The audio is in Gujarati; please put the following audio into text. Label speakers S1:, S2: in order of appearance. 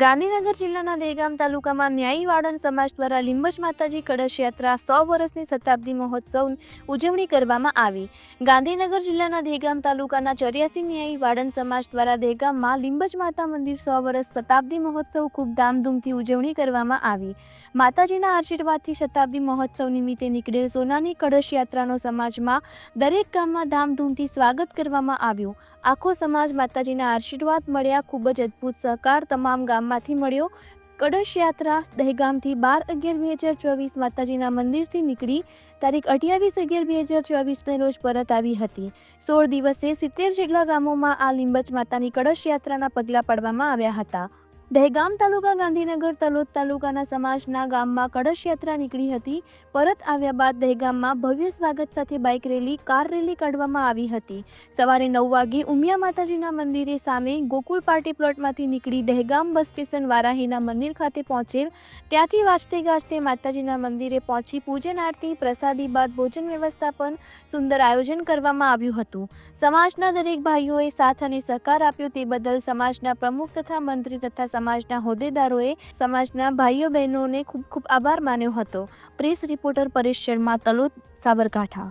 S1: ગાંધીનગર જિલ્લાના દહેગામ તાલુકામાં ન્યાયી વાળન સમાજ દ્વારા લીંબજ માતાજી કળશ યાત્રા સો વર્ષની શતાબ્દી મહોત્સવ ઉજવણી કરવામાં આવી. ગાંધીનગર જિલ્લાના દહેગામ તાલુકાના ચોર્યાસી ન્યાયી વાળન સમાજ દ્વારા દહેગામમાં લીંબજ માતા મંદિર સો વર્ષ શતાબ્દી મહોત્સવ ખૂબ ધામધૂમથી ઉજવણી કરવામાં આવી. માતાજીના આશીર્વાદથી શતાબ્દી મહોત્સવ નિમિત્તે નીકળેલ સોનાની કળશ યાત્રાનો સમાજમાં દરેક ગામમાં ધામધૂમથી સ્વાગત કરવામાં આવ્યું. આખો સમાજ માતાજીના આશીર્વાદ મળ્યા. ખૂબ જ અદ્ભુત સહકાર તમામ ગામમાંથી મળ્યો. કળશ યાત્રા દહેગામથી બાર અગિયાર બે હજાર ચોવીસ માતાજીના મંદિરથી નીકળી. તારીખ અઠ્યાવીસ અગિયાર બે હજાર ચોવીસને રોજ પરત આવી હતી. સોળ દિવસે સિત્તેર જેટલા ગામોમાં આ લીંબચ માતાની કળશ યાત્રાના પગલાં પાડવામાં આવ્યા હતા. દહેગામ તાલુકા, ગાંધીનગર તલોદ તાલુકાના સમાજના ગામમાં કળશ યાત્રા નીકળી હતી. પરત આવ્યા બાદ દહેગામમાં ભવ્ય સ્વાગત સાથે બાઇક રેલી, કાર રેલી કાઢવામાં આવી હતી. સવારે નવ વાગે ઉમિયા માતાજીના મંદિરે સામે ગોકુળ પાર્ટી પ્લોટમાંથી નીકળી દહેગામ બસ સ્ટેશન વારાહીના મંદિર ખાતે પહોંચેલ. ત્યાંથી વાંચતે ગાજતે માતાજીના મંદિરે પહોંચી પૂજન આરતી, પ્રસાદી બાદ ભોજન વ્યવસ્થાપન સુંદર આયોજન કરવામાં આવ્યું હતું. સમાજના દરેક ભાઈઓએ સાથ અને સહકાર આપ્યો તે બદલ સમાજના પ્રમુખ તથા મંત્રી તથા સમાજના હોદ્દેદારોએ સમાજના ભાઈઓ બહેનોને ખૂબ ખૂબ આભાર માન્યો હતો. Press reporter Paresh Sharma, Talod, Sabarkantha.